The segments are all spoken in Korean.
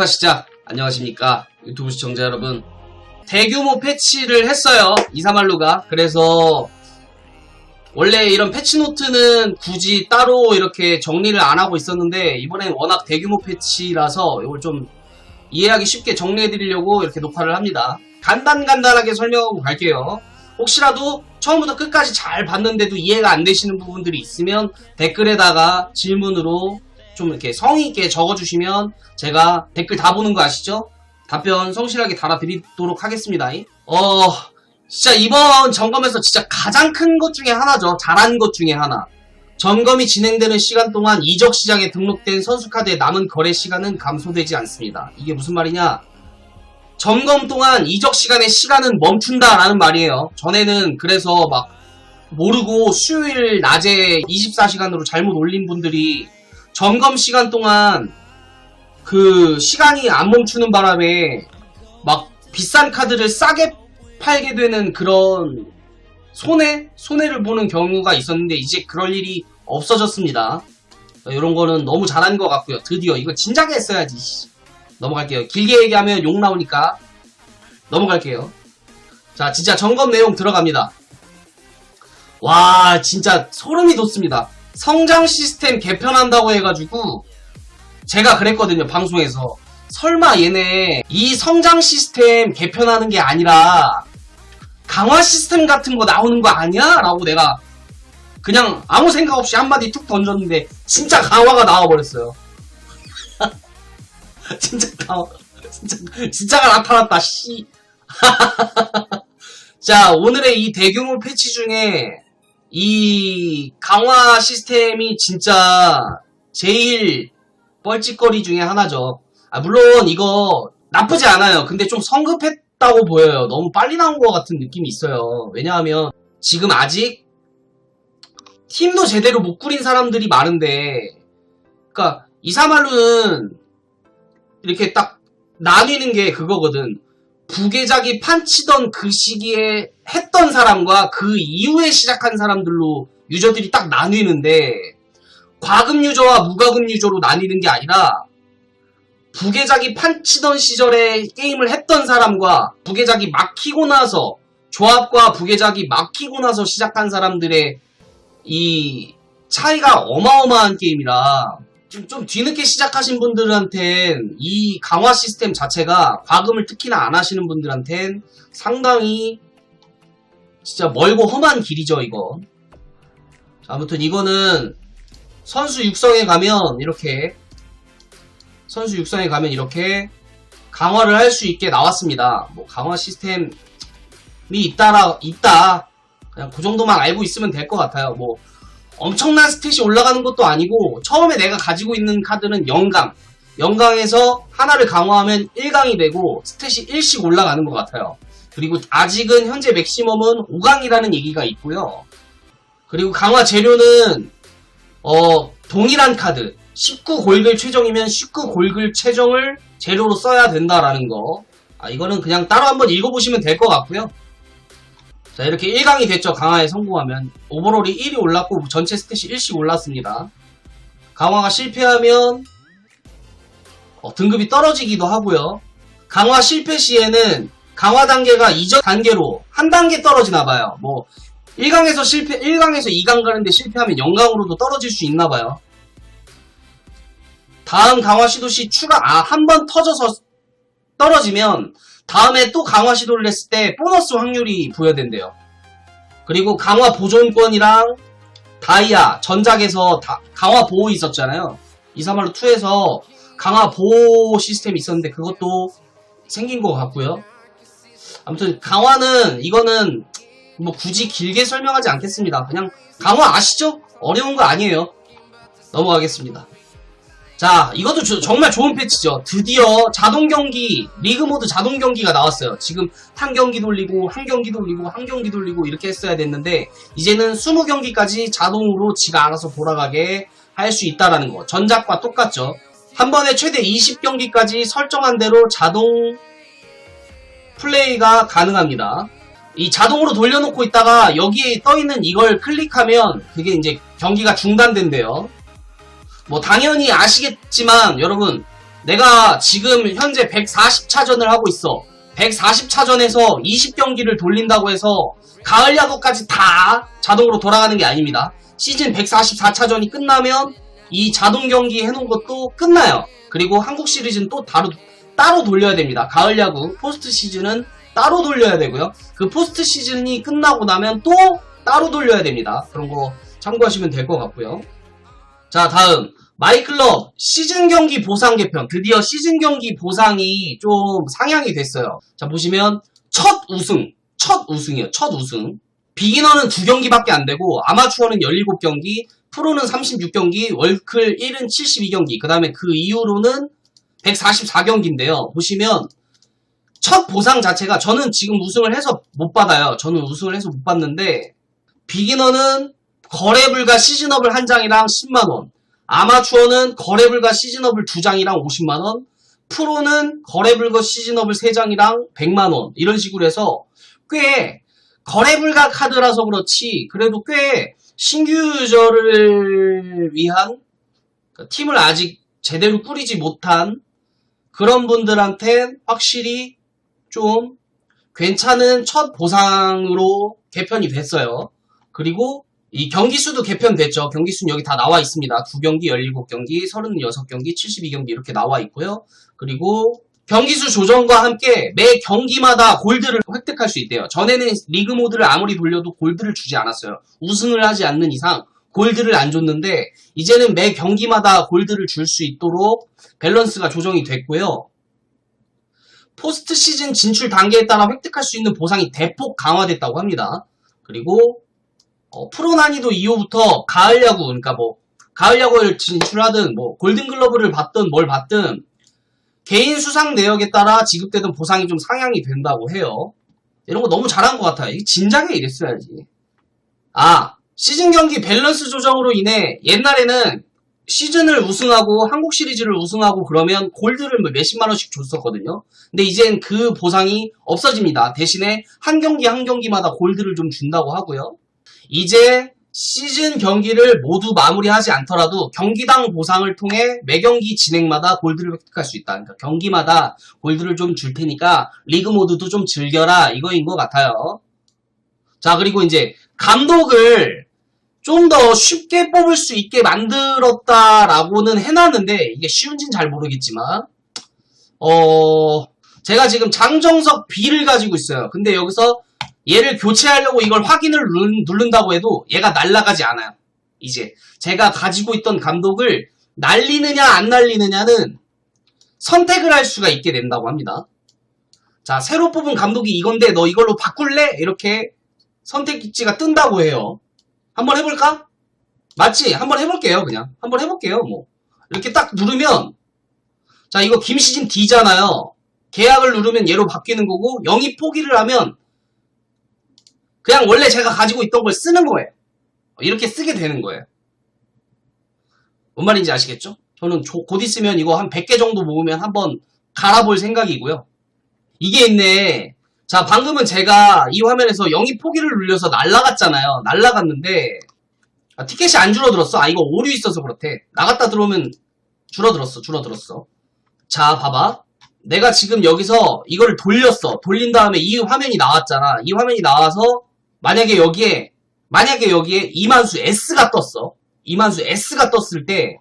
녹화 시작. 안녕하십니까. 유튜브 시청자 여러분. 대규모 패치를 했어요. 이사말루가. 그래서 원래 이런 패치노트는 굳이 따로 이렇게 정리를 안 하고 있었는데 이번엔 워낙 대규모 패치라서 이걸 좀 이해하기 쉽게 정리해 드리려고 이렇게 녹화를 합니다. 간단간단하게 설명하고 갈게요. 혹시라도 처음부터 끝까지 잘 봤는데도 이해가 안 되시는 부분들이 있으면 댓글에다가 질문으로 좀 이렇게 성의 있게 적어주시면 제가 댓글 다 보는 거 아시죠? 답변 성실하게 달아드리도록 하겠습니다. 어, 진짜 이번 점검에서 진짜 가장 큰 것 중에 하나죠. 잘한 것 중에 하나. 점검이 진행되는 시간 동안 이적 시장에 등록된 선수 카드의 남은 거래 시간은 감소되지 않습니다. 이게 무슨 말이냐? 점검 동안 이적 시간의 시간은 멈춘다라는 말이에요. 전에는 그래서 막 모르고 수요일 낮에 24시간으로 잘못 올린 분들이 점검 시간 동안 그 시간이 안 멈추는 바람에 막 비싼 카드를 싸게 팔게 되는 그런 손해? 손해를 보는 경우가 있었는데 이제 그럴 일이 없어졌습니다. 이런 거는 너무 잘한 것 같고요. 드디어 이거 진작에 했어야지. 씨. 넘어갈게요. 길게 얘기하면 욕 나오니까 넘어갈게요. 자, 진짜 점검 내용 들어갑니다. 와, 진짜 소름이 돋습니다. 성장 시스템 개편한다고 해가지고 제가 그랬거든요, 방송에서. 설마 얘네 이 성장 시스템 개편하는 게 아니라 강화 시스템 같은 거 나오는 거 아니야? 라고 내가 그냥 아무 생각 없이 한마디 툭 던졌는데 진짜 강화가 나와버렸어요. 진짜 강화, 진짜, 진짜가 나타났다, 씨. 자, 오늘의 이 대규모 패치 중에 이 강화 시스템이 진짜 제일 뻘짓거리 중에 하나죠. 아, 물론 이거 나쁘지 않아요. 근데 좀 성급했다고 보여요. 너무 빨리 나온 것 같은 느낌이 있어요. 왜냐하면 지금 아직 팀도 제대로 못 꾸린 사람들이 많은데, 그니까, 이사말루는 이렇게 딱 나뉘는 게 그거거든. 부계작이 판치던 그 시기에 했던 사람과 그 이후에 시작한 사람들로 유저들이 딱 나뉘는데, 과금 유저와 무과금 유저로 나뉘는 게 아니라, 부계작이 판치던 시절에 게임을 했던 사람과 부계작이 막히고 나서, 조합과 부계작이 막히고 나서 시작한 사람들의 이 차이가 어마어마한 게임이라 좀, 좀 뒤늦게 시작하신 분들한텐 이 강화 시스템 자체가 과금을 특히나 안 하시는 분들한텐 상당히 진짜 멀고 험한 길이죠 이거. 자, 아무튼 이거는 선수 육성에 가면 이렇게 선수 육성에 가면 이렇게 강화를 할 수 있게 나왔습니다. 뭐 강화 시스템이 있다라 있다. 그냥 그 정도만 알고 있으면 될 것 같아요. 뭐 엄청난 스탯이 올라가는 것도 아니고 처음에 내가 가지고 있는 카드는 영강. 영강에서 하나를 강화하면 1강이 되고 스탯이 1씩 올라가는 것 같아요. 그리고 아직은 현재 맥시멈은 5강이라는 얘기가 있고요. 그리고 강화 재료는 어 동일한 카드 19 골글 최정이면 19 골글 최정을 재료로 써야 된다라는 거. 아 이거는 그냥 따로 한번 읽어보시면 될 것 같고요. 자, 이렇게 1강이 됐죠. 강화에 성공하면. 오버롤이 1이 올랐고, 전체 스탯이 1씩 올랐습니다. 강화가 실패하면, 어, 등급이 떨어지기도 하고요. 강화 실패 시에는 강화 단계가 이전 단계로 한 단계 떨어지나 봐요. 뭐, 1강에서 실패, 1강에서 2강 가는데 실패하면 0강으로도 떨어질 수 있나 봐요. 다음 강화 시도 시 추가, 아, 한 번 터져서 떨어지면, 다음에 또 강화 시도를 했을 때 보너스 확률이 부여된대요. 그리고 강화 보존권이랑 다이아, 전작에서 다- 강화 보호 있었잖아요. 238로 2에서 강화 보호 시스템이 있었는데 그것도 생긴 것 같고요. 아무튼 강화는 이거는 뭐 굳이 길게 설명하지 않겠습니다. 그냥 강화 아시죠? 어려운 거 아니에요. 넘어가겠습니다. 자, 이것도 조- 정말 좋은 패치죠. 드디어 자동 경기, 리그 모드 자동 경기가 나왔어요. 지금 한 경기 돌리고, 한 경기 돌리고, 한 경기 돌리고 이렇게 했어야 됐는데, 이제는 20경기까지 자동으로 지가 알아서 돌아가게 할 수 있다라는 거. 전작과 똑같죠. 한 번에 최대 20경기까지 설정한 대로 자동 플레이가 가능합니다. 이 자동으로 돌려놓고 있다가 여기에 떠있는 이걸 클릭하면 그게 이제 경기가 중단된대요. 뭐 당연히 아시겠지만 여러분 내가 지금 현재 140차전을 하고 있어. 140차전에서 20경기를 돌린다고 해서 가을 야구까지 다 자동으로 돌아가는 게 아닙니다. 시즌 144차전이 끝나면 이 자동 경기 해놓은 것도 끝나요. 그리고 한국 시리즈는 또 따로, 따로 돌려야 됩니다. 가을 야구 포스트 시즌은 따로 돌려야 되고요. 그 포스트 시즌이 끝나고 나면 또 따로 돌려야 됩니다. 그런 거 참고하시면 될 것 같고요. 자, 다음. 마이클럽 시즌 경기 보상 개편. 드디어 시즌 경기 보상이 좀 상향이 됐어요. 자, 보시면 첫 우승. 첫 우승이요. 첫 우승. 비기너는 두 경기밖에 안 되고 아마추어는 17경기, 프로는 36경기, 월클 1은 72경기. 그 다음에 그 이후로는 144경기인데요. 보시면 첫 보상 자체가 저는 지금 우승을 해서 못 받아요. 저는 우승을 해서 못 받는데 비기너는 거래 불가 시즌업을 한 장이랑 10만원, 아마추어는 거래불가 시즌업을 두 장이랑 50만원, 프로는 거래불가 시즌업을 세 장이랑 100만원, 이런 식으로 해서 꽤 거래불가 카드라서 그렇지, 그래도 꽤 신규 유저를 위한 그러니까 팀을 아직 제대로 꾸리지 못한 그런 분들한테 확실히 좀 괜찮은 첫 보상으로 개편이 됐어요. 그리고 이 경기 수도 개편됐죠. 경기 수는 여기 다 나와 있습니다. 2경기, 17경기, 36경기, 72경기 이렇게 나와 있고요. 그리고 경기 수 조정과 함께 매 경기마다 골드를 획득할 수 있대요. 전에는 리그 모드를 아무리 돌려도 골드를 주지 않았어요. 우승을 하지 않는 이상 골드를 안 줬는데 이제는 매 경기마다 골드를 줄 수 있도록 밸런스가 조정이 됐고요. 포스트 시즌 진출 단계에 따라 획득할 수 있는 보상이 대폭 강화됐다고 합니다. 그리고 어, 프로 난이도 이후부터 가을 야구, 그러니까 뭐, 가을 야구를 진출하든, 뭐, 골든글러브를 받든 뭘 받든, 개인 수상 내역에 따라 지급되던 보상이 좀 상향이 된다고 해요. 이런 거 너무 잘한 것 같아요. 진작에 이랬어야지. 아, 시즌 경기 밸런스 조정으로 인해 옛날에는 시즌을 우승하고 한국 시리즈를 우승하고 그러면 골드를 뭐 몇십만 원씩 줬었거든요. 근데 이젠 그 보상이 없어집니다. 대신에 한 경기 한 경기마다 골드를 좀 준다고 하고요. 이제 시즌 경기를 모두 마무리하지 않더라도 경기당 보상을 통해 매 경기 진행마다 골드를 획득할 수 있다. 그러니까 경기마다 골드를 좀 줄 테니까 리그 모드도 좀 즐겨라 이거인 것 같아요. 자 그리고 이제 감독을 좀 더 쉽게 뽑을 수 있게 만들었다라고는 해놨는데 이게 쉬운지는 잘 모르겠지만 어 제가 지금 장정석 B를 가지고 있어요. 근데 여기서 얘를 교체하려고 이걸 확인을 누른- 누른다고 해도 얘가 날아가지 않아요. 이제 제가 가지고 있던 감독을 날리느냐 안 날리느냐는 선택을 할 수가 있게 된다고 합니다. 자 새로 뽑은 감독이 이건데 너 이걸로 바꿀래? 이렇게 선택지가 뜬다고 해요. 한번 해볼까? 맞지? 한번 해볼게요 그냥 한번 해볼게요 뭐 이렇게 딱 누르면 자 이거 김시진 D잖아요. 계약을 누르면 얘로 바뀌는 거고 영입 포기를 하면 그냥 원래 제가 가지고 있던 걸 쓰는 거예요. 이렇게 쓰게 되는 거예요. 뭔 말인지 아시겠죠? 저는 조- 곧 있으면 이거 한 100개 정도 모으면 한번 갈아볼 생각이고요. 이게 있네. 자, 방금은 제가 이 화면에서 영입 포기를 눌려서 날라갔잖아요. 날라갔는데, 아, 티켓이 안 줄어들었어. 아, 이거 오류 있어서 그렇대. 나갔다 들어오면 줄어들었어, 줄어들었어. 자, 봐봐. 내가 지금 여기서 이거를 돌렸어. 돌린 다음에 이 화면이 나왔잖아. 이 화면이 나와서 만약에 여기에 만약에 여기에 이만수 S가 떴어. 이만수 S가 떴을 때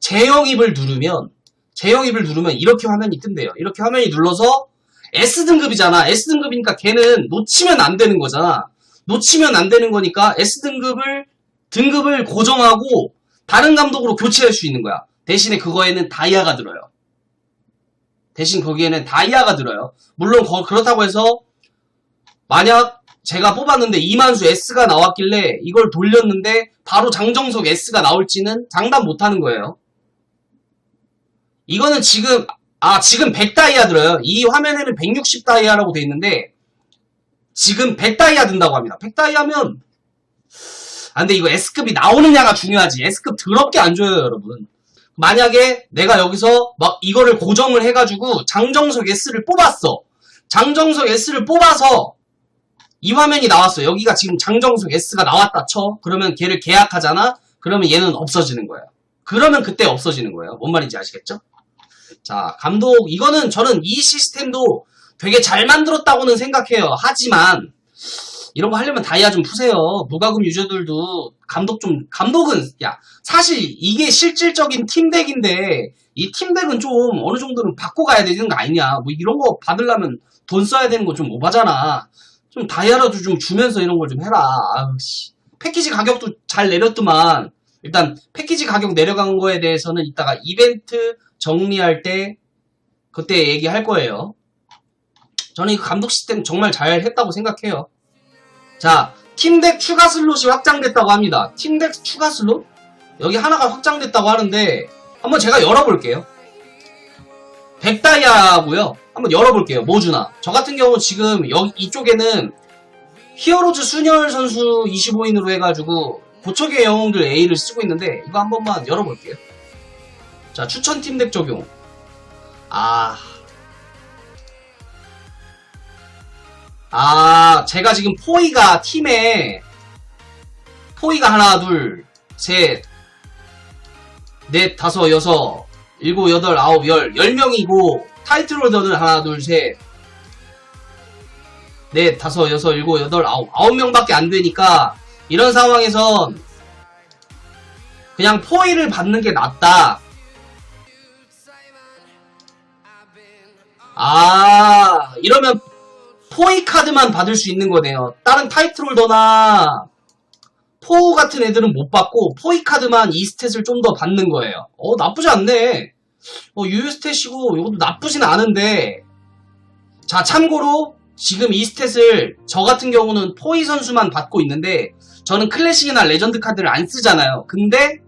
재영입을 누르면 재영입을 누르면 이렇게 화면이 뜬대요. 이렇게 화면이 눌러서 S 등급이잖아. S 등급이니까 걔는 놓치면 안 되는 거잖아. 놓치면 안 되는 거니까 S 등급을 등급을 고정하고 다른 감독으로 교체할 수 있는 거야. 대신에 그거에는 다이아가 들어요. 대신 거기에는 다이아가 들어요. 물론 거- 그렇다고 해서 만약 제가 뽑았는데 이만수 S가 나왔길래 이걸 돌렸는데 바로 장정석 S가 나올지는 장담 못하는 거예요. 이거는 지금 아 지금 100 다이아 들어요. 이 화면에는 160 다이아라고 돼 있는데 지금 100 다이아 든다고 합니다. 100 다이아면 아 근데 이거 S급이 나오느냐가 중요하지. S급 더럽게 안 줘요, 여러분. 만약에 내가 여기서 막 이거를 고정을 해가지고 장정석 S를 뽑았어. 장정석 S를 뽑아서 이 화면이 나왔어. 여기가 지금 장정석 S가 나왔다 쳐. 그러면 걔를 계약하잖아. 그러면 얘는 없어지는 거예요. 그러면 그때 없어지는 거예요. 뭔 말인지 아시겠죠? 자, 감독, 이거는 저는 이 시스템도 되게 잘 만들었다고는 생각해요. 하지만, 이런 거 하려면 다이아 좀 푸세요. 무과금 유저들도 감독 좀, 감독은, 야, 사실 이게 실질적인 팀덱인데, 이 팀덱은 좀 어느 정도는 바꿔 가야 되는 거 아니냐. 뭐 이런 거 받으려면 돈 써야 되는 거 좀 오바잖아. 좀 다이아라도 좀 주면서 이런 걸 좀 해라. 아우, 씨. 패키지 가격도 잘 내렸더만, 일단 패키지 가격 내려간 거에 대해서는 이따가 이벤트 정리할 때 그때 얘기할 거예요. 저는 이 감독 시스템 정말 잘 했다고 생각해요. 자, 팀덱 추가 슬롯이 확장됐다고 합니다. 팀덱 추가 슬롯? 여기 하나가 확장됐다고 하는데 한번 제가 열어볼게요. 100다이아고요. 한번 열어볼게요. 뭐 주나? 저 같은 경우 지금 여기 이쪽에는 히어로즈 순열 선수 25인으로 해가지고 고척의 영웅들 A를 쓰고 있는데 이거 한 번만 열어볼게요. 자 추천 팀덱 적용. 아. 아, 제가 지금 포이가 팀에 포이가 하나, 둘, 셋, 넷, 다섯, 여섯, 일곱, 여덟, 아홉, 열, 열 명이고 타이틀 홀더는 하나, 둘, 셋, 넷, 다섯, 여섯, 일곱, 여덟, 아홉, 아홉 명밖에 안 되니까 이런 상황에선 그냥 포위를 받는 게 낫다. 아, 이러면 포위 카드만 받을 수 있는 거네요. 다른 타이틀 홀더나 포우 같은 애들은 못 받고 포위 카드만 이 스탯을 좀 더 받는 거예요. 어, 나쁘지 않네. 어, 유유 스탯이고 이것도 나쁘진 않은데 자, 참고로 지금 이 스탯을 저 같은 경우는 포이 선수만 받고 있는데 저는 클래식이나 레전드 카드를 안 쓰잖아요. 근데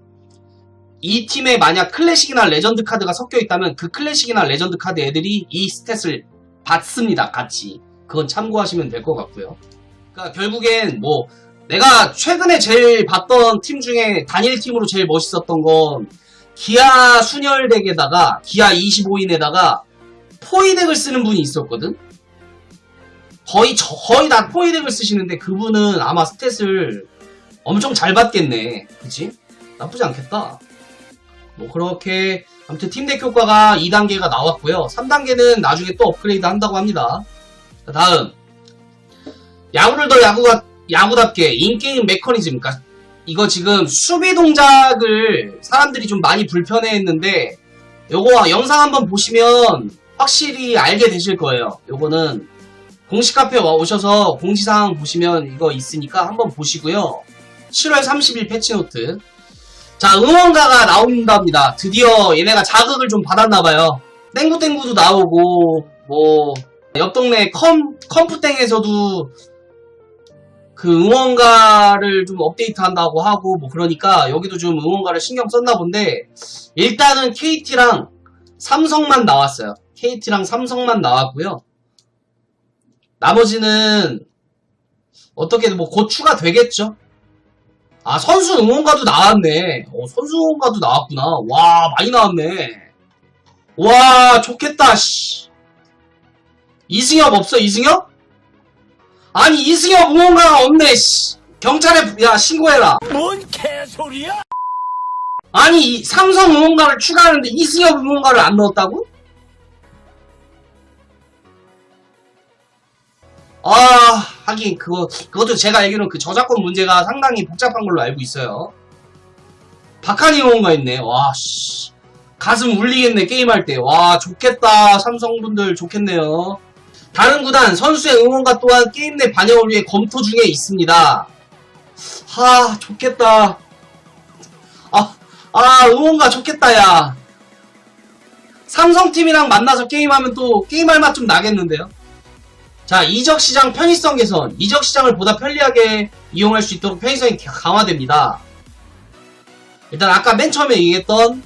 이 팀에 만약 클래식이나 레전드 카드가 섞여 있다면 그 클래식이나 레전드 카드 애들이 이 스탯을 받습니다. 같이. 그건 참고하시면 될 것 같고요. 그러니까 결국엔 뭐 내가 최근에 제일 봤던 팀 중에 단일 팀으로 제일 멋있었던 건 기아 순열 덱에다가 기아 25인에다가 포이 덱을 쓰는 분이 있었거든. 거의 저, 거의 다 포이 덱을 쓰시는데 그분은 아마 스탯을 엄청 잘 받겠네. 그치? 나쁘지 않겠다. 뭐 그렇게 아무튼 팀덱 효과가 2단계가 나왔고요. 3단계는 나중에 또 업그레이드 한다고 합니다. 자, 다음 야구를 더 야구가 야구답게 인게임 메커니즘 그러니까 이거 지금 수비 동작을 사람들이 좀 많이 불편해했는데 요거 영상 한번 보시면 확실히 알게 되실 거예요. 요거는 공식 카페 와 오셔서 공지사항 보시면 이거 있으니까 한번 보시고요. 7월 30일 패치노트. 자, 응원가가 나온답니다. 드디어 얘네가 자극을 좀 받았나봐요. 땡구땡구도 나오고, 뭐, 옆 동네 컴, 컴프땡에서도 그 응원가를 좀 업데이트 한다고 하고, 뭐, 그러니까 여기도 좀 응원가를 신경 썼나 본데, 일단은 KT랑 삼성만 나왔어요. KT랑 삼성만 나왔고요. 나머지는 어떻게든 뭐 고추가 되겠죠. 아 선수 응원가도 나왔네. 어, 선수 응원가도 나왔구나. 와 많이 나왔네. 와 좋겠다. 씨. 이승엽 없어 이승엽? 아니 이승엽 응원가가 없네. 씨. 경찰에 야 신고해라. 뭔 개소리야? 아니 이 삼성 응원가를 추가하는데 이승엽 응원가를 안 넣었다고? 아 하긴 그거 그것도 제가 알기로는 그 저작권 문제가 상당히 복잡한 걸로 알고 있어요. 박한이 응원가 있네. 와 씨. 가슴 울리겠네 게임할 때. 와 좋겠다 삼성분들 좋겠네요. 다른 구단 선수의 응원가 또한 게임 내 반영을 위해 검토 중에 있습니다. 하 좋겠다. 아, 아 응원가 좋겠다 야. 삼성팀이랑 만나서 게임하면 또 게임할 맛 좀 나겠는데요. 자, 이적 시장 편의성 개선. 이적 시장을 보다 편리하게 이용할 수 있도록 편의성이 강화됩니다. 일단 아까 맨 처음에 얘기했던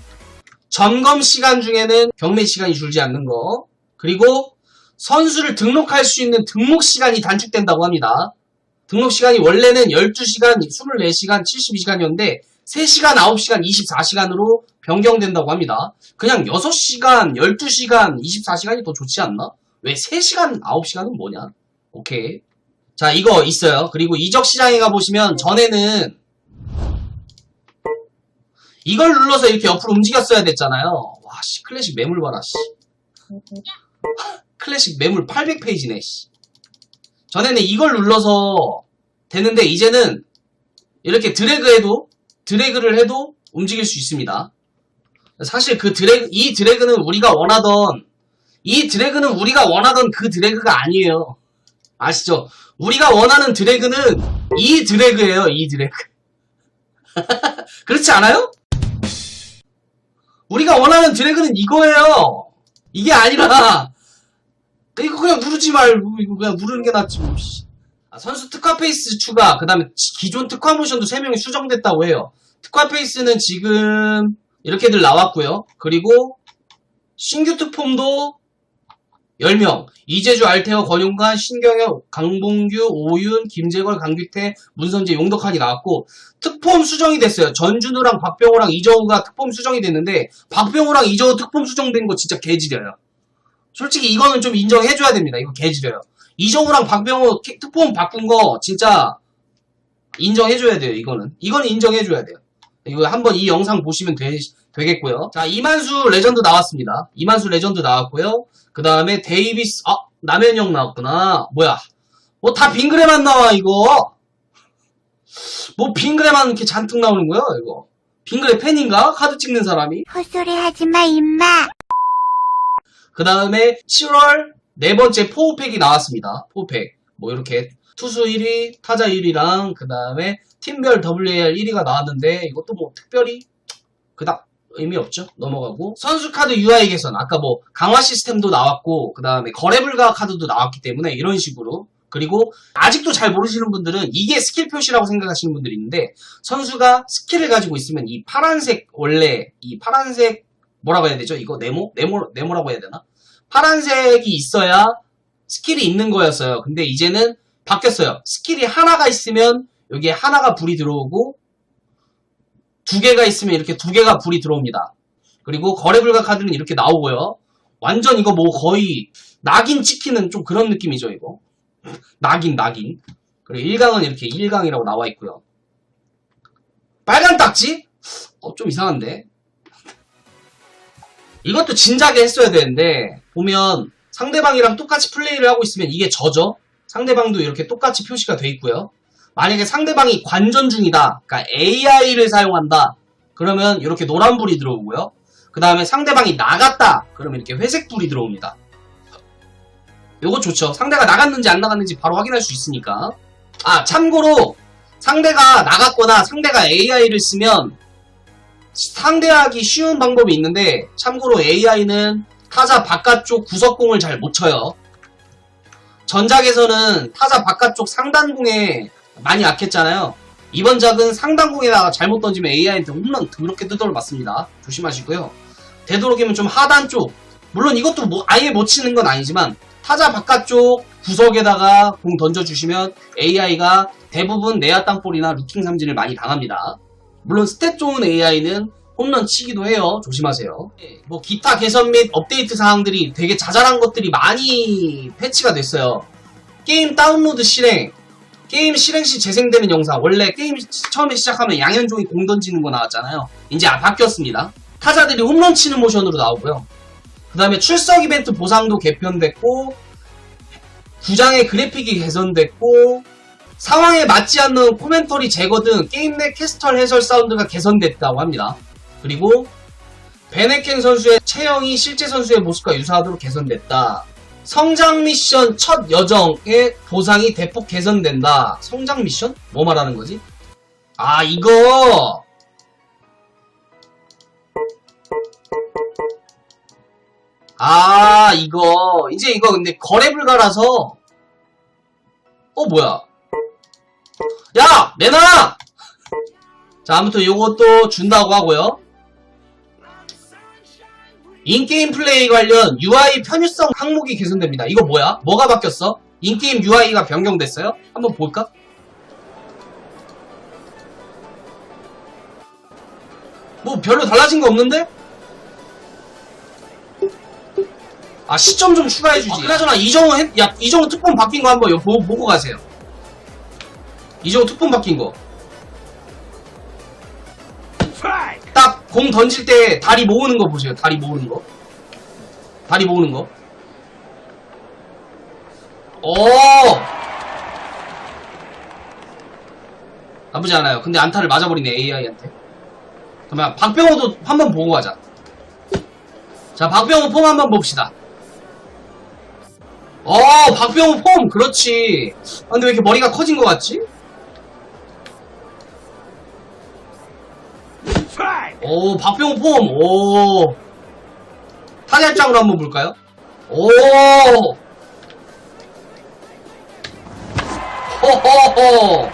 점검 시간 중에는 경매 시간이 줄지 않는 거. 그리고 선수를 등록할 수 있는 등록 시간이 단축된다고 합니다. 등록 시간이 원래는 12시간, 24시간, 72시간이었는데 3시간, 9시간, 24시간으로 변경된다고 합니다. 그냥 6시간, 12시간, 24시간이 더 좋지 않나? 왜 3시간, 9시간은 뭐냐? 오케이. 자, 이거 있어요. 그리고 이적 시장에 가보시면 전에는 이걸 눌러서 이렇게 옆으로 움직였어야 됐잖아요. 와, 씨, 클래식 매물 봐라, 씨. 클래식 매물 800페이지네, 씨. 전에는 이걸 눌러서 되는데, 이제는 이렇게 드래그해도, 드래그를 해도 움직일 수 있습니다. 사실 그 드래그, 이 드래그는 우리가 원하던, 이 드래그는 우리가 원하던 그 드래그가 아니에요. 아시죠? 우리가 원하는 드래그는 이 드래그예요, 이 드래그. 그렇지 않아요? 우리가 원하는 드래그는 이거예요. 이게 아니라 이거 그냥 누르지 말고 이거 그냥 누르는 게 낫지 뭐. 씨. 아, 선수 특화 페이스 추가 그 다음에 기존 특화 모션도 3명이 수정됐다고 해요. 특화 페이스는 지금 이렇게들 나왔고요. 그리고 신규 특폼도 10명. 이재주, 알테어, 권용관, 신경혁, 강봉규, 오윤, 김재걸, 강규태, 문선재, 용덕한이 나왔고 특폼 수정이 됐어요. 전준우랑 박병호랑 이정우가 특폼 수정이 됐는데 박병호랑 이정우 특폼 수정된 거 진짜 개지려요. 솔직히 이거는 좀 인정해줘야 됩니다. 이거 개지려요. 이정우랑 박병호 캐- 특폼 바꾼 거 진짜 인정해줘야 돼요. 이거는 이거는 인정해줘야 돼요. 이거 한번 이 영상 보시면 되, 되겠고요. 자 이만수 레전드 나왔습니다. 이만수 레전드 나왔고요. 그 다음에 데이비스 아 남현영 나왔구나. 뭐야? 뭐 다 빙그레만 나와 이거. 뭐 빙그레만 이렇게 잔뜩 나오는 거야 이거. 빙그레 팬인가? 카드 찍는 사람이? 헛소리 하지 마, 임마. 그 다음에 7월 네 번째 포우팩이 나왔습니다. 포우팩. 뭐 이렇게 투수 1위, 타자 1위랑 그 다음에 팀별 WAR 1위가 나왔는데 이것도 뭐 특별히 그닥 의미 없죠. 넘어가고 선수 카드 UI 개선 아까 뭐 강화 시스템도 나왔고 그 다음에 거래 불가 카드도 나왔기 때문에 이런 식으로 그리고 아직도 잘 모르시는 분들은 이게 스킬 표시라고 생각하시는 분들이 있는데 선수가 스킬을 가지고 있으면 이 파란색 원래 이 파란색 뭐라고 해야 되죠? 이거 네모? 네모 네모라고 해야 되나? 파란색이 있어야 스킬이 있는 거였어요. 근데 이제는 바뀌었어요. 스킬이 하나가 있으면 여기에 하나가 불이 들어오고 두 개가 있으면 이렇게 두 개가 불이 들어옵니다. 그리고 거래 불가 카드는 이렇게 나오고요. 완전 이거 뭐 거의 낙인 찍히는 좀 그런 느낌이죠, 이거. 낙인, 낙인. 그리고 1강은 이렇게 1강이라고 나와 있고요. 빨간 딱지? 어, 좀 이상한데. 이것도 진작에 했어야 되는데, 보면 상대방이랑 똑같이 플레이를 하고 있으면 이게 저죠? 상대방도 이렇게 똑같이 표시가 돼 있고요. 만약에 상대방이 관전 중이다, 그러니까 AI를 사용한다, 그러면 이렇게 노란 불이 들어오고요. 그 다음에 상대방이 나갔다, 그러면 이렇게 회색 불이 들어옵니다. 요거 좋죠. 상대가 나갔는지 안 나갔는지 바로 확인할 수 있으니까. 아, 참고로 상대가 나갔거나 상대가 AI를 쓰면 상대하기 쉬운 방법이 있는데 참고로 AI는 타자 바깥쪽 구석공을 잘 못 쳐요. 전작에서는 타자 바깥쪽 상단공에 많이 약했잖아요. 이번 작은 상단공에다가 잘못 던지면 AI한테 홈런 더럽게 뜯어를 맞습니다. 조심하시고요. 되도록이면 좀 하단 쪽 물론 이것도 뭐 아예 못 치는 건 아니지만 타자 바깥쪽 구석에다가 공 던져주시면 AI가 대부분 내야 땅볼이나 루킹 삼진을 많이 당합니다. 물론 스탯 좋은 AI는 홈런 치기도 해요. 조심하세요. 뭐 기타 개선 및 업데이트 사항들이 되게 자잘한 것들이 많이 패치가 됐어요. 게임 다운로드 실행, 게임 실행 시 재생되는 영상. 원래 게임 처음에 시작하면 양현종이 공 던지는 거 나왔잖아요. 이제 아, 바뀌었습니다. 타자들이 홈런 치는 모션으로 나오고요. 그 다음에 출석 이벤트 보상도 개편됐고, 구장의 그래픽이 개선됐고, 상황에 맞지 않는 코멘터리 제거 등 게임 내 캐스터 해설 사운드가 개선됐다고 합니다. 그리고 베네켄 선수의 체형이 실제 선수의 모습과 유사하도록 개선됐다. 성장 미션 첫 여정의 보상이 대폭 개선된다. 성장 미션? 뭐 말하는 거지? 아, 이거! 아, 이거. 이제 이거 근데 거래 불가라서. 어, 뭐야. 야! 내놔! 자, 아무튼 요것도 준다고 하고요. 인게임 플레이 관련 UI 편의성 항목이 개선됩니다. 이거 뭐야? 뭐가 바뀌었어? 인게임 UI가 변경됐어요? 한번 볼까? 뭐 별로 달라진 거 없는데? 아 시점 좀 추가해주지. 아, 그나저나 이정우 했- 야 이정우 특본 바뀐 거 한번 요- 보, 보고 가세요. 이정우 특본 바뀐 거. 딱 공 던질 때 다리 모으는 거 보세요. 다리 모으는 거. 다리 모으는 거. 오! 나쁘지 않아요. 근데 안타를 맞아버리네, AI한테. 그러면 박병호도 한번 보고 가자. 자, 박병호 폼 한번 봅시다. 어, 박병호 폼, 그렇지. 아, 근데 왜 이렇게 머리가 커진 것 같지? 오, 박병호 폼, 오. 타자 입장으로 한번 볼까요? 오! 호호호!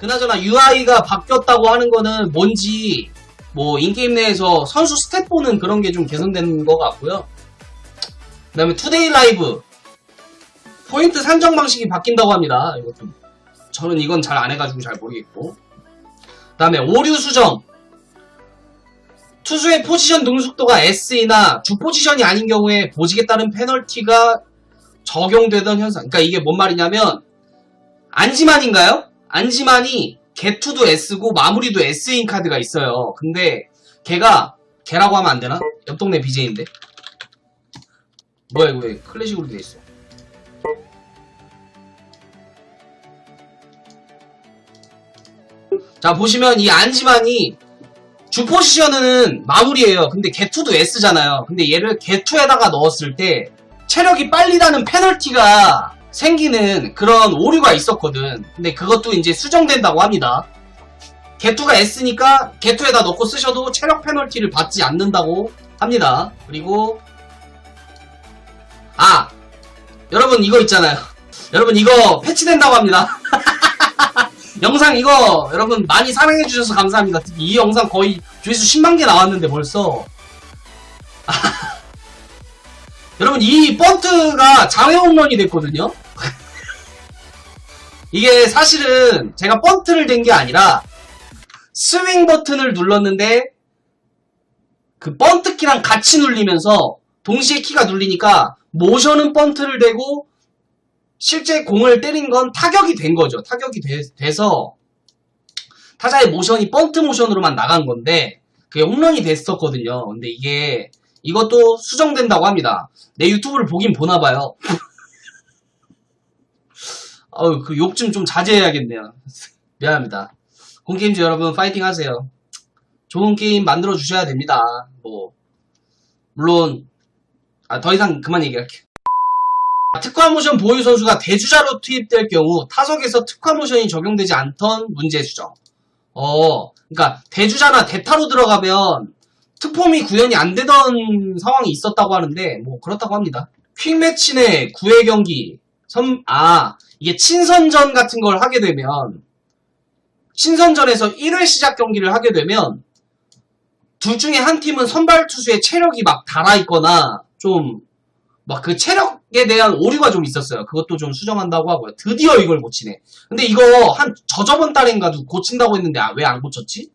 그나저나 UI가 바뀌었다고 하는 거는 뭔지, 뭐, 인게임 내에서 선수 스탯 보는 그런 게 좀 개선된 것 같고요. 그 다음에 투데이 라이브. 포인트 산정 방식이 바뀐다고 합니다. 이것도. 저는 이건 잘 안 해가지고 잘 모르겠고. 그 다음에 오류 수정. 투수의 포지션 능숙도가 SE나 주 포지션이 아닌 경우에 보직에 따른 페널티가 적용되던 현상. 그러니까 이게 뭔 말이냐면 안지만인가요? 안지만이 개투도 S고 마무리도 S인 카드가 있어요. 근데 걔가 걔라고 하면 안 되나? 옆 동네 BJ인데. 뭐야 이거 왜 클래식으로 돼 있어? 자 보시면 이 안지만이 주 포지션은 마무리예요. 근데 개투도 S잖아요. 근데 얘를 개투에다가 넣었을 때 체력이 빨리 나는 페널티가 생기는 그런 오류가 있었거든. 근데 그것도 이제 수정된다고 합니다. 개투가 S니까 개투에다 넣고 쓰셔도 체력 페널티를 받지 않는다고 합니다. 그리고 아 여러분 이거 있잖아요. 여러분 이거 패치된다고 합니다. 영상 이거 여러분 많이 사랑해 주셔서 감사합니다. 특히 이 영상 거의 조회수 10만 개 나왔는데 벌써 여러분 이 번트가 장외 홈런이 됐거든요. 이게 사실은 제가 번트를 댄 게 아니라 스윙 버튼을 눌렀는데 그 번트 키랑 같이 눌리면서 동시에 키가 눌리니까 모션은 번트를 대고 실제 공을 때린 건 타격이 된 거죠. 타격이 돼, 서 타자의 모션이 번트 모션으로만 나간 건데 그게 홈런이 됐었거든요. 근데 이게 이것도 수정된다고 합니다. 내 유튜브를 보긴 보나 봐요. 어우, 그욕 좀 좀 자제해야겠네요. 미안합니다. 공게임즈 여러분 파이팅 하세요. 좋은 게임 만들어 주셔야 됩니다. 뭐 물론 아, 더 이상 그만 얘기할게요. 특화 모션 보유 선수가 대주자로 투입될 경우 타석에서 특화 모션이 적용되지 않던 문제 수정. 어, 그러니까 대주자나 대타로 들어가면 특폼이 구현이 안 되던 상황이 있었다고 하는데 뭐 그렇다고 합니다. 퀵매치 내 9회 경기 선, 아 이게 친선전 같은 걸 하게 되면 친선전에서 1회 시작 경기를 하게 되면 둘 중에 한 팀은 선발 투수의 체력이 막 달아 있거나 좀 막 그 체력 에 대한 오류가 좀 있었어요. 그것도 좀 수정한다고 하고요. 드디어 이걸 고치네. 근데 이거 한 저저번 달인가 도 고친다고 했는데 아, 왜 안 고쳤지?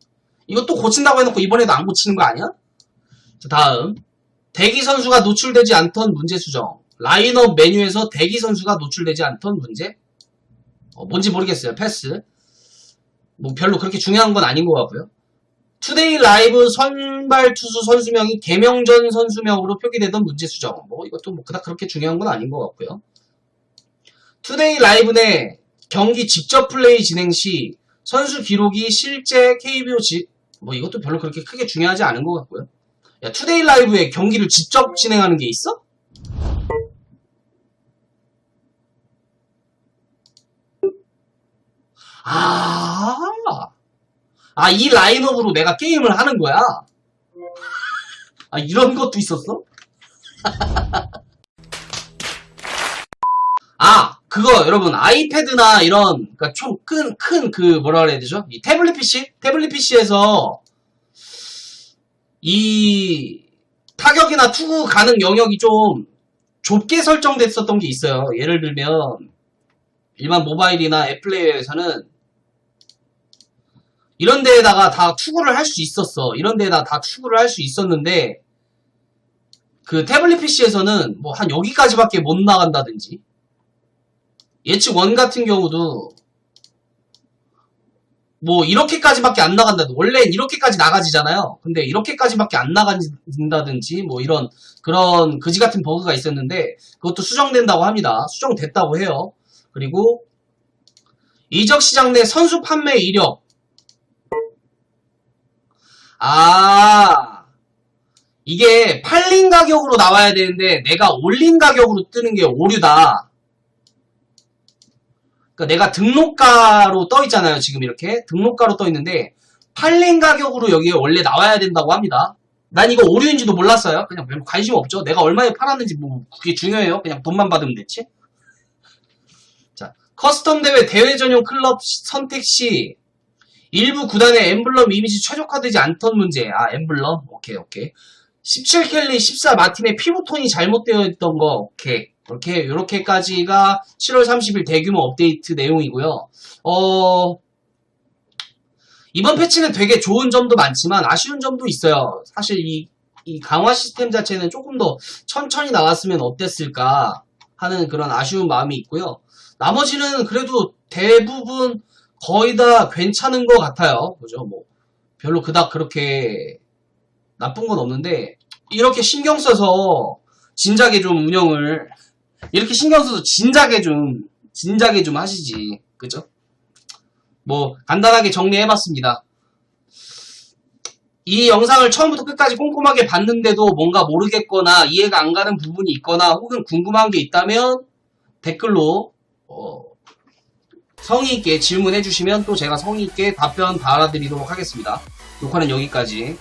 또 고친다고 해놓고 이번에도 안 고치는 거 아니야? 자, 다음. 대기 선수가 노출되지 않던 문제 수정. 라인업 메뉴에서 대기 선수가 노출되지 않던 문제? 어, 뭔지 모르겠어요. 패스. 뭐 별로 그렇게 중요한 건 아닌 것 같고요. 투데이 라이브 선발 투수 선수명이 개명전 선수명으로 표기되던 문제 수정. 뭐 이것도 뭐 그닥 그렇게 중요한 건 아닌 것 같고요. 투데이 라이브 내 경기 직접 플레이 진행 시 선수 기록이 실제 KBO 지, 뭐 이것도 별로 그렇게 크게 중요하지 않은 것 같고요. 야, 투데이 라이브에 경기를 직접 진행하는 게 있어? 아, 아, 이 라인업으로 내가 게임을 하는 거야? 아, 이런 것도 있었어? 아, 그거 여러분 아이패드나 이런 그러니까 좀 큰 큰 그 뭐라 그래야 되죠? 이 태블릿 PC, 태블릿 PC에서 이 타격이나 투구 가능 영역이 좀 좁게 설정됐었던 게 있어요. 예를 들면 일반 모바일이나 앱플레이어에서는 이런 데에다가 다 투구를 할 수 있었어. 이런 데에다 다 투구를 할 수 있었는데 그 태블릿 PC에서는 뭐 한 여기까지밖에 못 나간다든지 예측 원 같은 경우도 뭐 이렇게까지밖에 안 나간다. 원래 이렇게까지 나가지잖아요. 근데 이렇게까지밖에 안 나간다든지 뭐 이런 그런 그지 같은 버그가 있었는데 그것도 수정된다고 합니다. 수정됐다고 해요. 그리고 이적 시장 내 선수 판매 이력. 아 이게 팔린 가격으로 나와야 되는데 내가 올린 가격으로 뜨는 게 오류다. 그러니까 내가 등록가로 떠 있잖아요. 지금 이렇게 등록가로 떠 있는데 팔린 가격으로 여기에 원래 나와야 된다고 합니다. 난 이거 오류인지도 몰랐어요. 그냥 별로 관심 없죠. 내가 얼마에 팔았는지 뭐 그게 중요해요. 그냥 돈만 받으면 됐지. 자, 커스텀 대회 대회 전용 클럽 시- 선택 시 일부 구단의 엠블럼 이미지 최적화되지 않던 문제. 아, 엠블럼. 오케이, 오케이. 17 켈리 14 마틴의 피부톤이 잘못되어 있던 거. 오케이. 이렇게 요렇게까지가 7월 30일 대규모 업데이트 내용이고요. 어 이번 패치는 되게 좋은 점도 많지만 아쉬운 점도 있어요. 사실 이, 이 강화 시스템 자체는 조금 더 천천히 나왔으면 어땠을까 하는 그런 아쉬운 마음이 있고요. 나머지는 그래도 대부분 거의 다 괜찮은 것 같아요. 그죠? 뭐 별로 그닥 그렇게 나쁜 건 없는데 이렇게 신경 써서 진작에 좀 운영을 이렇게 신경 써서 진작에 좀 진작에 좀 하시지. 그죠? 뭐 간단하게 정리해봤습니다. 이 영상을 처음부터 끝까지 꼼꼼하게 봤는데도 뭔가 모르겠거나 이해가 안 가는 부분이 있거나 혹은 궁금한 게 있다면 댓글로 어, 성의 있게 질문해 주시면 또 제가 성의 있게 답변 달아드리도록 하겠습니다. 녹화는 여기까지.